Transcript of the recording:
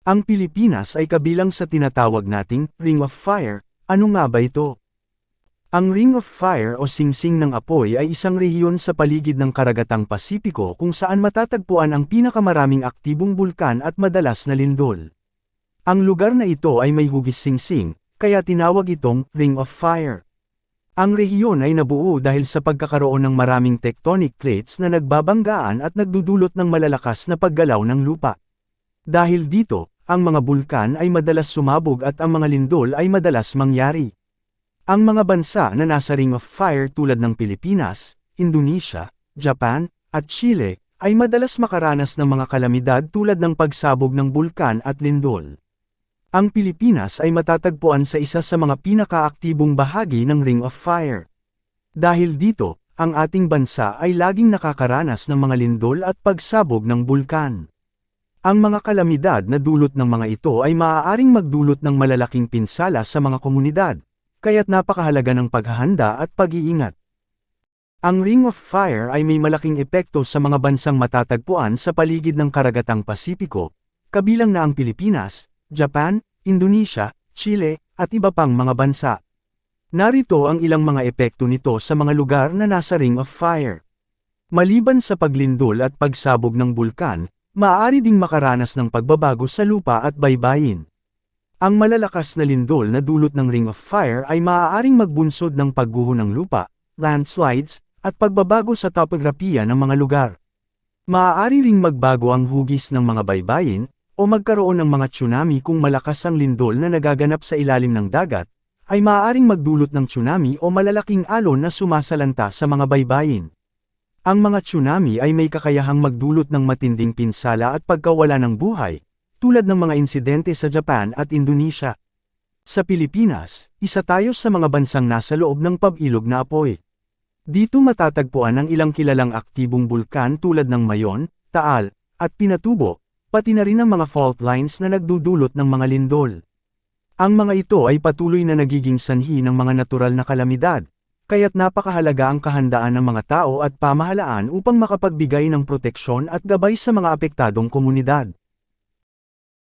Ang Pilipinas ay kabilang sa tinatawag nating Ring of Fire, ano nga ba ito? Ang Ring of Fire o Singsing ng Apoy ay isang rehiyon sa paligid ng karagatang Pasipiko kung saan matatagpuan ang pinakamaraming aktibong bulkan at madalas na lindol. Ang lugar na ito ay may hugis singsing, kaya tinawag itong Ring of Fire. Ang rehiyon ay nabuo dahil sa pagkakaroon ng maraming tectonic plates na nagbabanggaan at nagdudulot ng malalakas na paggalaw ng lupa. Dahil dito, ang mga bulkan ay madalas sumabog at ang mga lindol ay madalas mangyari. Ang mga bansa na nasa Ring of Fire tulad ng Pilipinas, Indonesia, Japan, at Chile, ay madalas makaranas ng mga kalamidad tulad ng pagsabog ng bulkan at lindol. Ang Pilipinas ay matatagpuan sa isa sa mga pinakaaktibong bahagi ng Ring of Fire. Dahil dito, ang ating bansa ay laging nakakaranas ng mga lindol at pagsabog ng bulkan. Ang mga kalamidad na dulot ng mga ito ay maaaring magdulot ng malalaking pinsala sa mga komunidad, kaya't napakahalaga ng paghahanda at pag-iingat. Ang Ring of Fire ay may malaking epekto sa mga bansang matatagpuan sa paligid ng karagatang Pasipiko, kabilang na ang Pilipinas, Japan, Indonesia, Chile, at iba pang mga bansa. Narito ang ilang mga epekto nito sa mga lugar na nasa Ring of Fire. Maliban sa paglindol at pagsabog ng bulkan, maaari ding makaranas ng pagbabago sa lupa at baybayin. Ang malalakas na lindol na dulot ng Ring of Fire ay maaaring magbunsod ng pagguho ng lupa, landslides, at pagbabago sa topografiya ng mga lugar. Maaari ring magbago ang hugis ng mga baybayin, o magkaroon ng mga tsunami kung malakas ang lindol na nagaganap sa ilalim ng dagat, ay maaaring magdulot ng tsunami o malalaking alon na sumasalanta sa mga baybayin. Ang mga tsunami ay may kakayahang magdulot ng matinding pinsala at pagkawala ng buhay, tulad ng mga insidente sa Japan at Indonesia. Sa Pilipinas, isa tayo sa mga bansang nasa loob ng pabilog na apoy. Dito matatagpuan ang ilang kilalang aktibong bulkan tulad ng Mayon, Taal, at Pinatubo, pati na rin ang mga fault lines na nagdudulot ng mga lindol. Ang mga ito ay patuloy na nagiging sanhi ng mga natural na kalamidad, kaya't napakahalaga ang kahandaan ng mga tao at pamahalaan upang makapagbigay ng proteksyon at gabay sa mga apektadong komunidad.